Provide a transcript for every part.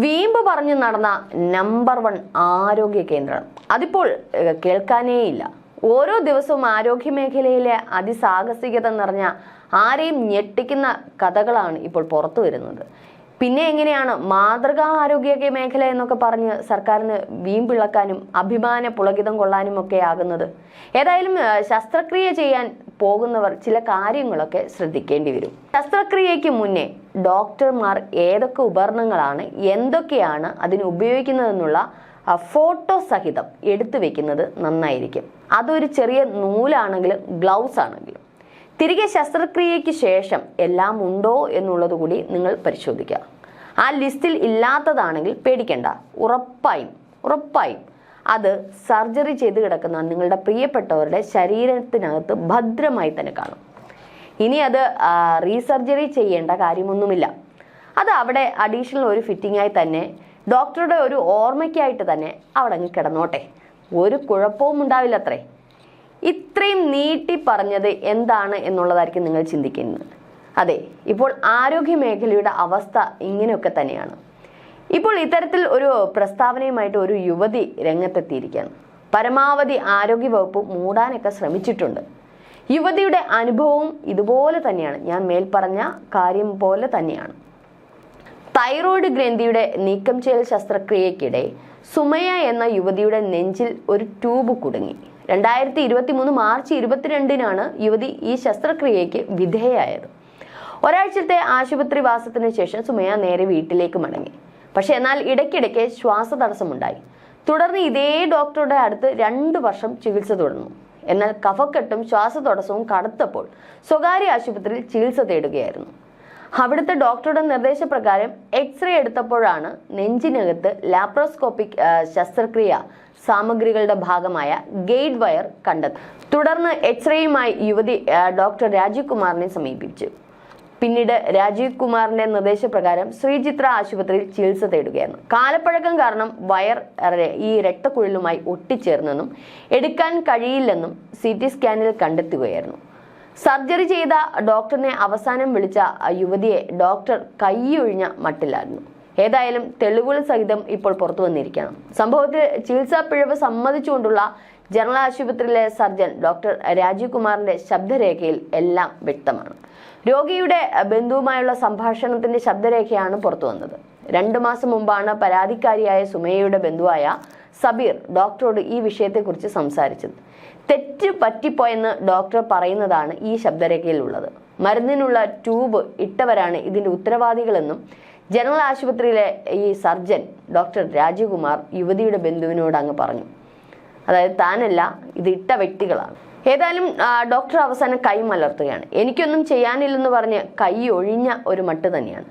വീമ്പ് പറഞ്ഞു നടന്ന number one ആരോഗ്യ കേന്ദ്രം. അതിപ്പോൾ കേൾക്കാനേയില്ല. ഓരോ ദിവസവും ആരോഗ്യ മേഖലയിലെ അതിസാഹസികത നിറഞ്ഞ ആരെയും ഞെട്ടിക്കുന്ന കഥകളാണ് ഇപ്പോൾ പുറത്തു വരുന്നത്. പിന്നെ എങ്ങനെയാണ് മാതൃകാ ആരോഗ്യ മേഖല എന്നൊക്കെ പറഞ്ഞ് സർക്കാരിന് വീമ്പിളക്കാനും അഭിമാന പുളകിതം കൊള്ളാനും ഒക്കെ ആകുന്നത്. ഏതായാലും ശസ്ത്രക്രിയ ചെയ്യാൻ പോകുന്നവർ ചില കാര്യങ്ങളൊക്കെ ശ്രദ്ധിക്കേണ്ടി വരും. ശസ്ത്രക്രിയയ്ക്ക് മുന്നേ ഡോക്ടർമാർ ഏതൊക്കെ ഉപകരണങ്ങളാണ് എന്തൊക്കെയാണ് അതിന് ഉപയോഗിക്കുന്നതെന്നുള്ള ഫോട്ടോ സഹിതം എടുത്തു വെക്കുന്നത് നന്നായിരിക്കും. അതൊരു ചെറിയ നൂലാണെങ്കിലും ഗ്ലൗസ് ആണെങ്കിലും. തിരികെ ശസ്ത്രക്രിയയ്ക്ക് ശേഷം എല്ലാം ഉണ്ടോ എന്നുള്ളത് കൂടി നിങ്ങൾ പരിശോധിക്കുക. ആ ലിസ്റ്റിൽ ഇല്ലാത്തതാണെങ്കിൽ പേടിക്കണ്ട. ഉറപ്പായും ഉറപ്പായും അത് സർജറി ചെയ്ത് കിടക്കുന്ന നിങ്ങളുടെ പ്രിയപ്പെട്ടവരുടെ ശരീരത്തിനകത്ത് ഭദ്രമായി തന്നെ കാണും. ഇനി അത് റീസർജറി ചെയ്യേണ്ട കാര്യമൊന്നുമില്ല. അത് അവിടെ അഡീഷണൽ ഒരു ഫിറ്റിംഗ് ആയി തന്നെ ഡോക്ടറുടെ ഒരു ഓർമ്മയ്ക്കായിട്ട് തന്നെ അവിടെ അങ്ങ് കിടന്നോട്ടെ. ഒരു കുഴപ്പവും ഉണ്ടാവില്ല അത്രേ ഇത്രയും നീട്ടി പറഞ്ഞത് എന്താണ് എന്നുള്ളതായിരിക്കും നിങ്ങൾ ചിന്തിക്കുന്നത്. അതെ ഇപ്പോൾ ആരോഗ്യ മേഖലയുടെ അവസ്ഥ ഇങ്ങനെയൊക്കെ തന്നെയാണ്. ഇപ്പോൾ ഇത്തരത്തിൽ ഒരു പ്രസ്താവനയുമായിട്ട് ഒരു യുവതി രംഗത്തെത്തിയിരിക്കുകയാണ്. പരമാവധി ആരോഗ്യ വകുപ്പ് മൂടാനൊക്കെ ശ്രമിച്ചിട്ടുണ്ട്. യുവതിയുടെ അനുഭവവും ഇതുപോലെ തന്നെയാണ്. ഞാൻ മേൽപ്പറഞ്ഞ കാര്യം പോലെ തന്നെയാണ്. തൈറോയ്ഡ് ഗ്രന്ഥിയുടെ നീക്കം ചെയ്യൽ ശസ്ത്രക്രിയയ്ക്കിടെ സുമയ എന്ന യുവതിയുടെ നെഞ്ചിൽ ഒരു ട്യൂബ് കുടുങ്ങി. രണ്ടായിരത്തി ഇരുപത്തി മൂന്ന് മാർച്ച് ഇരുപത്തിരണ്ടിനാണ് യുവതി ഈ ശസ്ത്രക്രിയയ്ക്ക് വിധേയായത്. ഒരാഴ്ചത്തെ ആശുപത്രി വാസത്തിന് ശേഷം സുമയ നേരെ വീട്ടിലേക്ക് മടങ്ങി. പക്ഷെ എന്നാൽ ഇടയ്ക്കിടയ്ക്ക് ശ്വാസതടസ്സമുണ്ടായി. തുടർന്ന് ഇതേ ഡോക്ടറുടെ അടുത്ത് രണ്ടു വർഷം ചികിത്സ തുടർന്നു. എന്നാൽ കഫക്കെട്ടും ശ്വാസതടസ്സവും കടുത്തപ്പോൾ സ്വകാര്യ ആശുപത്രിയിൽ ചികിത്സ തേടുകയായിരുന്നു. അവിടുത്തെ ഡോക്ടറുടെ നിർദ്ദേശപ്രകാരം എക്സ്റേ എടുത്തപ്പോഴാണ് നെഞ്ചിനകത്ത് ലാപ്രോസ്കോപ്പിക് ശസ്ത്രക്രിയ സാമഗ്രികളുടെ ഭാഗമായ ഗെയ്ഡ് വയർ കണ്ടെത്തി തുടർന്ന് എക്സ്റേയുമായി യുവതി ഡോക്ടർ രാജീവ് കുമാറിനെ സമീപിച്ചു. പിന്നീട് രാജീവ് കുമാറിന്റെ നിർദ്ദേശപ്രകാരം ശ്രീചിത്ര ആശുപത്രിയിൽ ചികിത്സ തേടുകയായിരുന്നു. കാലപ്പഴക്കം കാരണം വയർ ഈ രക്തക്കുഴലുമായി ഒട്ടിച്ചേർന്നെന്നും എടുക്കാൻ കഴിയില്ലെന്നും സി ടി സ്കാനിൽ കണ്ടെത്തുകയായിരുന്നു. സർജറി ചെയ്ത ഡോക്ടറിനെ അവസാനം വിളിച്ച യുവതിയെ ഡോക്ടർ കൈയൊഴിഞ്ഞ മട്ടിലായിരുന്നു. ഏതായാലും തെളിവുകൾ സഹിതം ഇപ്പോൾ പുറത്തു വന്നിരിക്കണം സംഭവത്തിൽ ചികിത്സാ പിഴവ് സമ്മതിച്ചുകൊണ്ടുള്ള ജനറൽ ആശുപത്രിയിലെ സർജൻ ഡോക്ടർ രാജീവ് കുമാറിന്റെ ശബ്ദരേഖയിൽ എല്ലാം വ്യക്തമാണ്. രോഗിയുടെ ബന്ധുവുമായുള്ള സംഭാഷണത്തിന്റെ ശബ്ദരേഖയാണ് പുറത്തു വന്നത്. രണ്ടു മാസം മുമ്പാണ് പരാതിക്കാരിയായ സുമയയുടെ ബന്ധുവായ സബീർ ഡോക്ടറോട് ഈ വിഷയത്തെക്കുറിച്ച് സംസാരിച്ചത്. തെറ്റ് പറ്റിപ്പോയെന്ന് ഡോക്ടർ പറയുന്നതാണ് ഈ ശബ്ദരേഖയിലുള്ളത്. മരുന്നിനുള്ള ട്യൂബ് ഇട്ടവരാണ് ഇതിന്റെ ഉത്തരവാദികളെന്നും ജനറൽ ആശുപത്രിയിലെ ഈ സർജൻ ഡോക്ടർ രാജീവ് കുമാർ യുവതിയുടെ ബന്ധുവിനോട് അങ്ങ് പറഞ്ഞു. അതായത് താനല്ല ഇത് ഇട്ട വ്യക്തികളാണ്. ഏതായാലും ഡോക്ടർ അവസാനം കൈ മലർത്തുകയാണ്. എനിക്കൊന്നും ചെയ്യാനില്ലെന്ന് പറഞ്ഞ് കൈ ഒഴിഞ്ഞ ഒരു മട്ട് തന്നെയാണ്.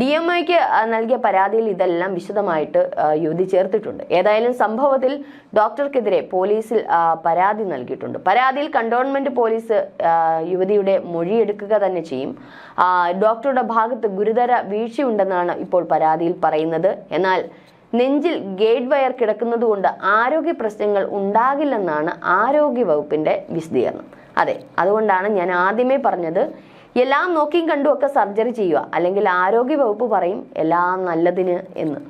ഡി എം ഐക്ക് നൽകിയ പരാതിയിൽ ഇതെല്ലാം വിശദമായിട്ട് യുവതി ചേർത്തിട്ടുണ്ട്. ഏതായാലും സംഭവത്തിൽ ഡോക്ടർക്കെതിരെ പോലീസിൽ പരാതി നൽകിയിട്ടുണ്ട്. പരാതിയിൽ കണ്ടോൺമെന്റ് പോലീസ് യുവതിയുടെ മൊഴിയെടുക്കുക തന്നെ ചെയ്യും. ഡോക്ടറുടെ ഭാഗത്ത് ഗുരുതര വീഴ്ചയുണ്ടെന്നാണ് ഇപ്പോൾ പരാതിയിൽ പറയുന്നത്. എന്നാൽ നെഞ്ചിൽ ഗേറ്റ് വയർ കിടക്കുന്നതുകൊണ്ട് ആരോഗ്യ പ്രശ്നങ്ങൾ ഉണ്ടാകില്ലെന്നാണ് ആരോഗ്യ വകുപ്പിന്റെ വിശദീകരണം. അതെ അതുകൊണ്ടാണ് ഞാൻ ആദ്യമേ പറഞ്ഞത് എല്ലാം നോക്കിയും കണ്ടുമൊക്കെ സർജറി ചെയ്യുക. അല്ലെങ്കിൽ ആരോഗ്യ വകുപ്പ് പറയും എല്ലാം നല്ലതിന് എന്ന്.